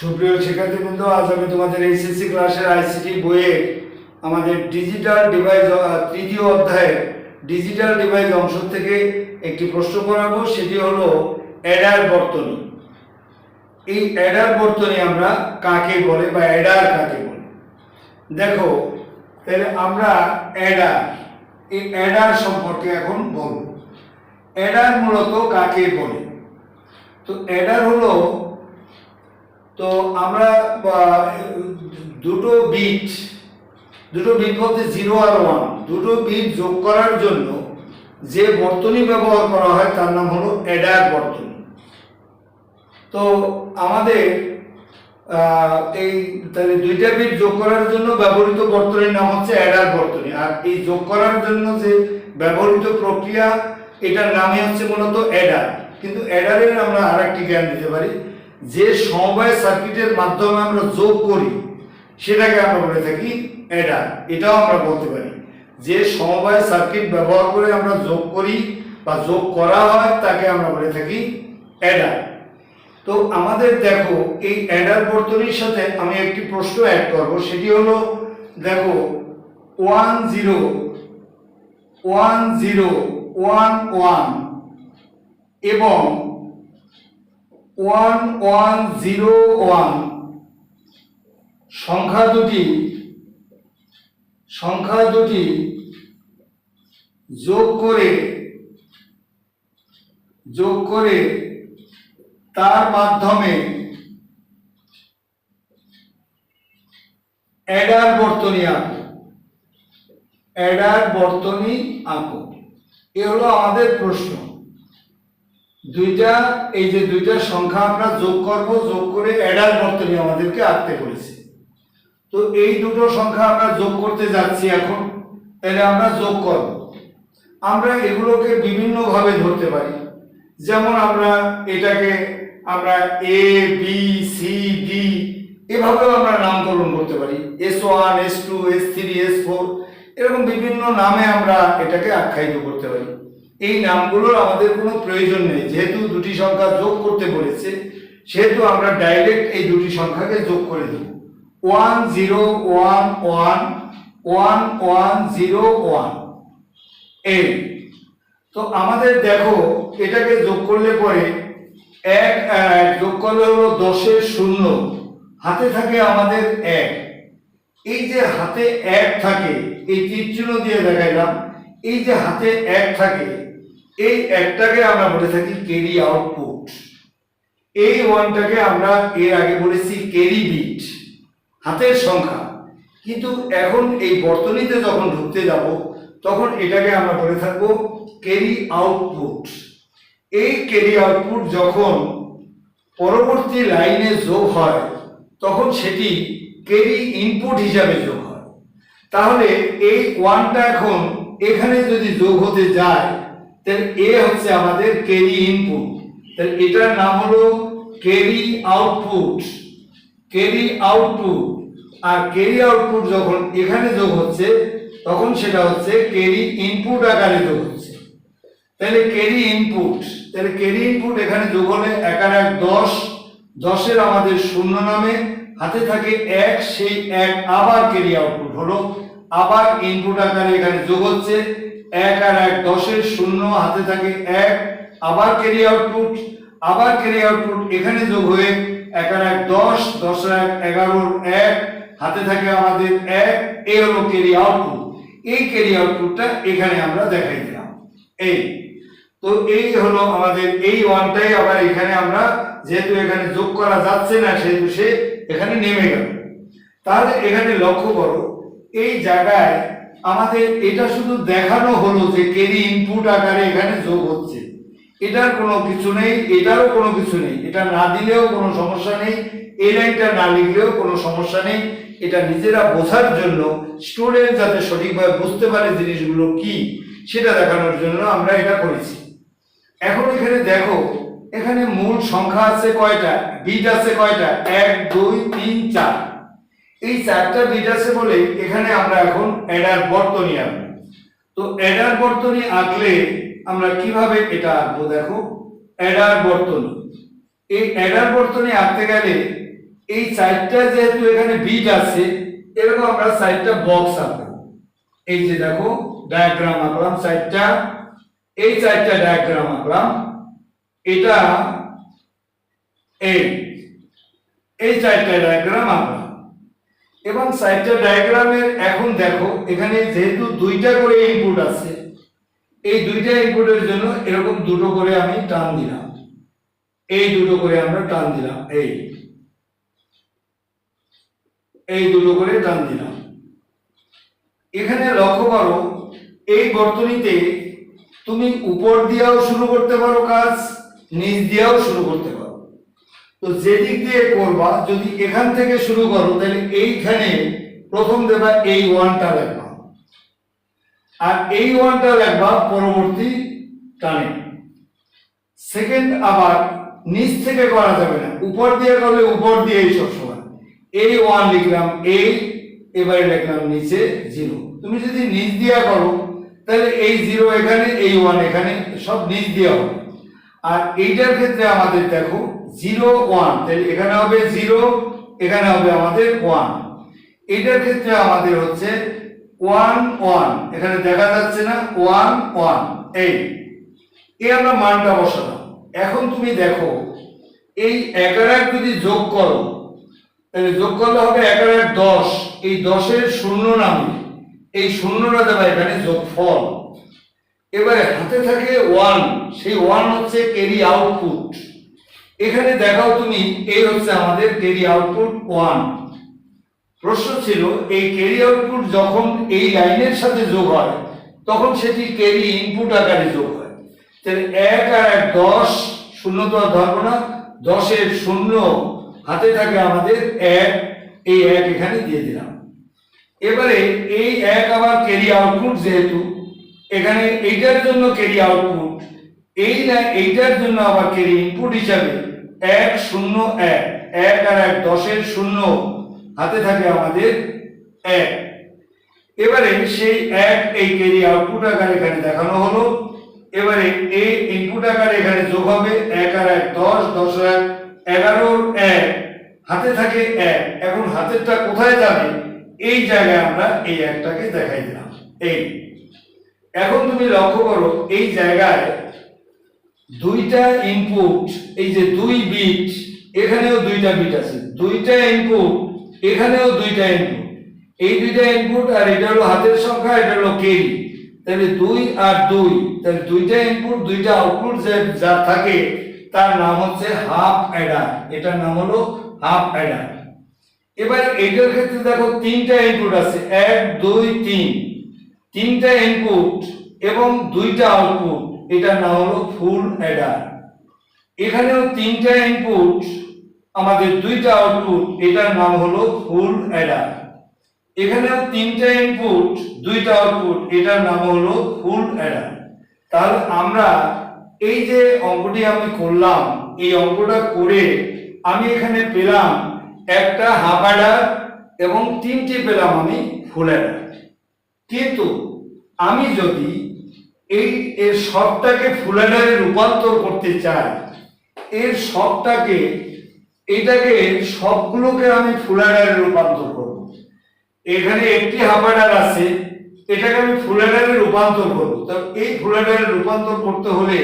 সুপ্রিয় শিক্ষার্থীবৃন্দ, আজ আমি তোমাদের এইচএসসি ক্লাসের আইসিটি বইয়ের আমাদের ডিজিটাল ডিভাইস তৃতীয় অধ্যায়ের ডিজিটাল ডিভাইস অংশ থেকে একটি প্রশ্ন করাবো, সেটি হলো অ্যাডার বর্তনী। এই অ্যাডার বর্তনী আমরা কাকে বলে বা অ্যাডার কাকে বলে? দেখো, তাহলে আমরা অ্যাডার, এই অ্যাডার সম্পর্কে এখন বলব। অ্যাডার মূলত কাকে বলে? তো অ্যাডার হলো তো আমরা দুটো বিট দুটো বিট বলতে জিরো আর ওয়ান দুটো বিট যোগ করার জন্য যে বর্তনী ব্যবহার করা হয়, তার নাম হলো অ্যাডার বর্তনী। তো আমাদের এই, তাহলে দুইটা বিট যোগ করার জন্য ব্যবহৃত বর্তনীর নাম হচ্ছে অ্যাডার বর্তনী। আর এই যোগ করার জন্য যে ব্যবহৃত প্রক্রিয়া, এটার নামই হচ্ছে মূলত অ্যাডার কিন্তু অ্যাডারের আমরা আরেকটি জ্ঞান দিতে পারি। যে সমবায় সার্কিটের মাধ্যমে আমরা যোগ করি, সেটাকে আমরা বলে থাকি অ্যাডার। এটাও আমরা বলতে পারি। যে সমবায় সার্কিট ব্যবহার করে আমরা যোগ করি বা যোগ করা হয়, তাকে আমরা বলে থাকি অ্যাডার। তো আমাদের দেখো, এই অ্যাডার বর্তনীর সাথে আমি একটি প্রশ্ন অ্যাড করব। সেটি হলো, দেখো one zero one zero one one এবং ওয়ান ওয়ান জিরো ওয়ান সংখ্যা দুটি সংখ্যা দুটি যোগ করে যোগ করে তার মাধ্যমে অ্যাডার বর্তনী আঁকো। অ্যাডার বর্তনী আঁকো। এ হলো আমাদের প্রশ্ন। দুইটা, এই যে দুইটা সংখ্যা আমরা যোগ করব, যোগ করে অ্যাডার বর্তনী আমাদেরকে আঁকতে বলেছে। তো এই দুটো সংখ্যা আমরা যোগ করতে যাচ্ছি এখন, তাহলে আমরা যোগ করব। আমরা এগুলোকে বিভিন্ন ভাবে ধরতে পারি। যেমন আমরা এটাকে আমরা এ বি সি ডি এভাবেও আমরা নামকরণ করতে পারি। S one S two S three S four এরকম বিভিন্ন নামে আমরা এটাকে আখ্যায়িত করতে পারি। এই নামগুলোর আমাদের কোনো প্রয়োজন নেই। যেহেতু দুটি সংখ্যা যোগ করতে বলেছে, সেহেতু আমরা ডাইরেক্ট এই দুটি সংখ্যাকে যোগ করে দেব। One zero one one one one zero one এই তো আমাদের দেখো, এটাকে যোগ করলে পরে এক যোগ করলে হলো দশের শূন্য। হাতে থাকে আমাদের এক। এই যে হাতে এক থাকে, এই তীর চিহ্ন দিয়ে দেখাইলাম, এই যে হাতে এক থাকে এই একটাকে আমরা বলে থাকি ক্যারি আউটপুট এই ওয়ানটাকে আমরা এর আগে বলেছি ক্যারি বিট হাতের সংখ্যা। কিন্তু এখন এই বর্তনীতে যখন ঢুকতে যাব, তখন এটাকে আমরা বলে থাকব ক্যারি আউটপুট এই ক্যারি আউটপুট যখন পরবর্তী লাইনে যোগ হয়, তখন সেটি ক্যারি ইনপুট হিসাবে যোগ হয়। তাহলে এই ওয়ানটা এখন এখানে যদি যোগ হতে যায় তাহলে এ হচ্ছে আমাদের ক্যারি ইনপুট তাহলে এটার নাম হলো ক্যারি আউটপুট ক্যারি আউটপুট আর ক্যারি আউটপুট যখন এখানে যোগ হচ্ছে, তখন সেটা হচ্ছে ক্যারি ইনপুট আকারে যোগ হচ্ছে। তাহলে ক্যারি ইনপুট তাহলে ক্যারি ইনপুট এখানে যোগ হলে এক আর এক দশ, দশের আমাদের শূন্য নামে হাতে থাকে এক, সেই এক আবার ক্যারি আউটপুট হলো। আবার ইনপুট আকারে এখানে যোগ হচ্ছে এক আর এক, দশের শূন্য হাতে থাকে এক, আবার ক্যারি আউটপুট আবার ক্যারি আউটপুট এখানে যোগ হয়ে এক আর এক, দশ দশ এক, এগারোর এক, হাতে থাকে আমাদের এক, এই হলো ক্যারি আউটপুট এই ক্যারি আউটপুটটা এখানে আমরা দেখাই দিলাম। এই, তো এই হলো আমাদের, এই ওয়ানটাই আবার এখানে আমরা যেহেতু এখানে যোগ করা যাচ্ছে না, সেহেতু সে এখানে নেমে গেল। তাহলে এখানে লক্ষ্য করো, এই জায়গায় আমাদের এটা শুধু দেখানো হলো যে কেরি ইনপুট আকারে এখানে যোগ হচ্ছে। এটার কোনো কিছু নেই, এটারও কোনো কিছু নেই। এটা না দিলেও কোনো সমস্যা নেই, এই লাইনটা না লিখলেও কোনো সমস্যা নেই। এটা নিজেরা বোঝার জন্য স্টুডেন্ট যাতে সঠিকভাবে বুঝতে পারে জিনিসগুলো কি, সেটা দেখানোর জন্য আমরা এটা করেছি। এখন এখানে দেখো, এখানে মূল সংখ্যা আছে কয়টা? বিট আছে কয়টা? এক, দুই, তিন, চার। এই চারটা বিট আছে বলে এখানে আমরা এখন অ্যাডার বর্তনী আঁকবো। তো অ্যাডার বর্তনী আঁকলে আমরা কীভাবে এটা আঁকবো দেখো? অ্যাডার বর্তনী। এই অ্যাডার বর্তনী আঁকতে গেলে এই চারটা যেহেতু এখানে বিট আছে, এরকম আমরা চারটা বক্স আঁকবো। এই যে দেখো ডায়াগ্রাম আঁকলাম চারটা। এই চারটা ডায়াগ্রাম আঁকলাম। এটা এই এই চারটা ডায়াগ্রাম আঁকলাম। এবং চারটা ডায়াগ্রামের, এখন দেখো, এখানে যেহেতু দুইটা করে ইনপুট আছে, এই দুইটা ইনপুটের জন্য এরকম দুটো করে আমি টান দিলাম। এই দুটো করে আমরা টান দিলাম, এই। এই দুটো করে টান দিলাম। এখানে লক্ষ্য করো, এই বর্তনীতে তুমি উপর দিয়েও শুরু করতে পারো কাজ, নিচ দিয়েও শুরু করতে পারো তো যেদিক দিয়ে করবা যদি এখান থেকে শুরু করো, তাহলে এইখানে প্রথম দেবা এই ওয়ানটা লেখবা। আর এই ওয়ানটা লেখবা পরবর্তী টানে। সেকেন্ড আবার নিচ থেকে করা যাবে না। উপর দিয়ে করলে উপর দিয়েই সবসময়। এই ওয়ান লিখলাম এই, এবারে লিখলাম নিচে জিরো। তুমি যদি নিচ দিয়া করো, তাহলে এই জিরো এখানে, এই ওয়ান এখানে, সব নিচ দিয়ে হবে। আর এইটার ক্ষেত্রে আমাদের দেখো জিরো ওয়ান তাহলে এখানে হবে জিরো, এখানে হবে আমাদের ওয়ান এটার ক্ষেত্রে আমাদের হচ্ছে ওয়ান ওয়ান এখানে দেখা যাচ্ছে না ওয়ান ওয়ান এই। এই আমরা মানটা বসালাম। এখন তুমি দেখো, এই এক যদি যোগ করো, তাহলে যোগ করলে হবে এগারো এক দশ। এই দশের শূন্য নামে, এই শূন্যটা দেবা এখানে যোগফল। এবারে হাতে থাকে ওয়ান সেই ওয়ান হচ্ছে ক্যারি আউটপুট এখানে দেখাও তুমি, এই হচ্ছে আমাদের ক্যারি আউটপুট ওয়ান প্রশ্ন ছিল, এই ক্যারি আউটপুট যখন এই লাইনের সাথে যোগ হয়, তখন সেটি ক্যারি ইনপুট আকারে যোগ হয়। তাহলে এক আর এক, দশ, শূন্য তো আর ধরবো না, দশের শূন্য হাতে থাকে আমাদের এক, এই এক এখানে দিয়ে দিলাম। এবারে এই এক আবার ক্যারি আউটপুট যেহেতু এখানে এইটার জন্য ক্যারি আউটপুট এই না এইটার জন্য আবার ক্যারি ইনপুট হিসাবে এক শূন্য এক এক আর এক, দশের শূন্য, হাতে থাকে আমাদের এক। এবারে সেই এক এই ক্যারি আউটপুট আকার এখানে দেখানো হলো। এবারে এই ইনপুট আকার এখানে যোগ হবে এক আর এক, দশ দশ এক, এগারোর এক, হাতে থাকে এক। এখন হাতেরটা কোথায় যাবে? এই জায়গায় আমরা এই একটাকে দেখাই দিলাম। এই। এখন তুমি লক্ষ্য করো, এই জায়গায় দুইটা ইনপুট এই যে দুই বিট এখানেও দুইটা বিট আছে। দুইটা ইনপুট এখানেও দুইটা ইনপুট এই দুইটা ইনপুট আর এটা হলো হাতের সংখ্যা, এটা হলো কেরি তাহলে দুই আর দুই, তাহলে দুইটা ইনপুট দুইটা আউটপুট যে যা থাকে, তার নাম হচ্ছে হাফ অ্যাডার এটার নাম হলো হাফ অ্যাডার এবার এটার ক্ষেত্রে দেখো তিনটা ইনপুট আছে। এক, দুই, তিন। তিনটা ইনপুট এবং দুইটা আউটপুট এটার নাম হলো ফুল অ্যাডার এখানেও তিনটা ইনপুট আমাদের দুইটা আউটপুট এটার নাম হলো ফুল অ্যাডার এখানেও তিনটা ইনপুট দুইটা আউটপুট এটার নাম হলো ফুল অ্যাডার তাহলে আমরা এই যে অঙ্কটি আমি করলাম, এই অঙ্কটা করে আমি এখানে পেলাম একটা হাফ অ্যাডার এবং তিনটি পেলাম আমি ফুল অ্যাডার কিন্তু আমি যদি এই এর সবটাকে ফুল অ্যাডারে রূপান্তর করতে চাই এর সবটাকে, এটাকে সবগুলোকে আমি ফুল অ্যাডারে রূপান্তর করব। এখানে একটি হাফাডার আছে, এটাকে আমি ফুলাডারে রূপান্তর করব। তো এই ফুলাডারে রূপান্তর করতে হলে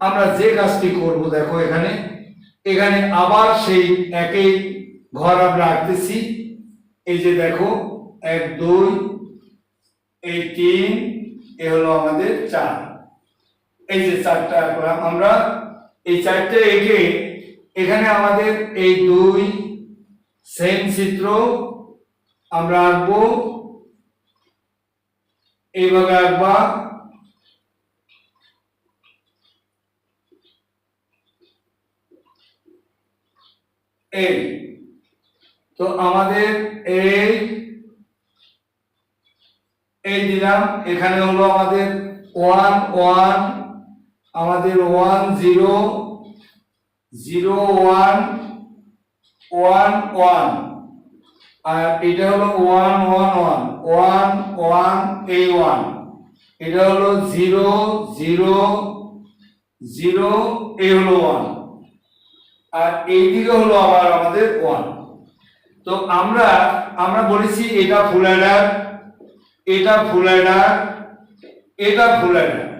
আমরা যে কাজটি করব দেখো এখানে। এখানে আবার সেই একই ঘর আমরা আঁকতেছি। এই যে দেখো, এক, দুই, এই তিন এ হলো আমাদের চার। এই যে চারটা আমরা এই চারটে এঁকে এখানে আমাদের এই দুই সেম চিত্র আমরা আঁকবো। এইভাবে আঁকবা। এই। তো আমাদের এই এই দিলাম, এখানে হলো আমাদের ওয়ান ওয়ান আমাদের one zero zero one one one আর এটা হলো one one one one one এই ওয়ান এটা হলো জিরো জিরো জিরো এই হলো ওয়ান আর এইদিকে হলো আবার আমাদের ওয়ান তো আমরা আমরা বলেছি এটা ফুল অ্যাডার এটা ফুল অ্যাডার এটা ফুল অ্যাডার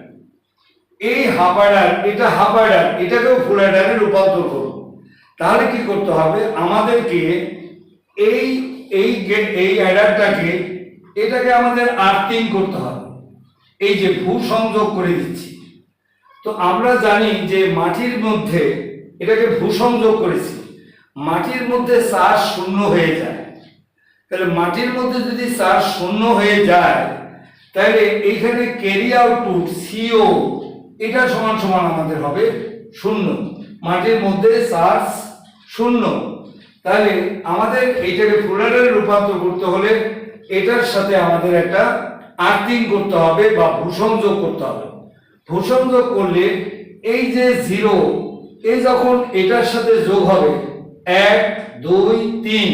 এই হাফ অ্যাডার এটা হাফ অ্যাডার এটাকেও ফুল অ্যাডারে রূপান্তর করব তাহলে কি করতে হবে? আমাদেরকে এই এই গে- এই অ্যাডারটাকে এটাকে আমাদের আর্থিং করতে হবে। এই যে ভূ সংযোগ করে দিচ্ছি। তো আমরা জানি যে মাটির মধ্যে এটাকে ভূসংযোগ করেছি। মাটির মধ্যে চাষ শূন্য হয়ে যায়। তাহলে মাটির মধ্যে যদি চাষ শূন্য হয়ে যায়, তাহলে এইখানে ক্যারি আউটপুট সিও এটা সমান সমান আমাদের হবে শূন্য। মাটির মধ্যে চাষ শূন্য। তাহলে আমাদের এইটাকে ফ্লোরাইডে রূপান্তর করতে হলে এটার সাথে আমাদের একটা আর্থিং করতে হবে বা ভূসংযোগ করতে হবে। ভূসংযোগ করলে এই যে জিরো এই যখন এটার সাথে যোগ হবে, এক, দুই, তিন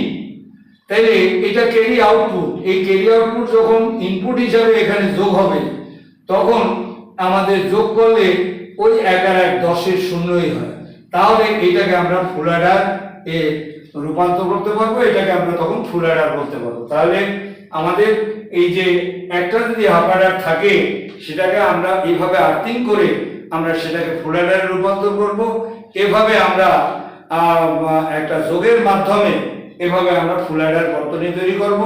তাইলে এটা ক্যারি আউটপুট এই ক্যারি আউটপুট যখন ইনপুট হিসাবে এখানে যোগ হবে, তখন আমাদের যোগ করলে ওই এক আর এক দশের শূন্যই হয়। তাহলে এটাকে আমরা ফুল ফুলাডার এ রূপান্তর করতে পারব, এটাকে আমরা তখন ফুলাডার বলতে পারব। তাহলে আমাদের এই যে একটা যদি হাফ হাফাডার থাকে, সেটাকে আমরা এইভাবে আর্থিং করে আমরা সেটাকে ফুল ফুলাডারে রূপান্তর করব। এভাবে আমরা একটা যোগের মাধ্যমে এভাবে আমরা ফুলাডার বর্তনী তৈরি করব।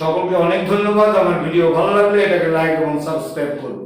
সকলকে অনেক ধন্যবাদ। আমার ভিডিও ভালো লাগলে এটাকে লাইক এবং সাবস্ক্রাইব করুন।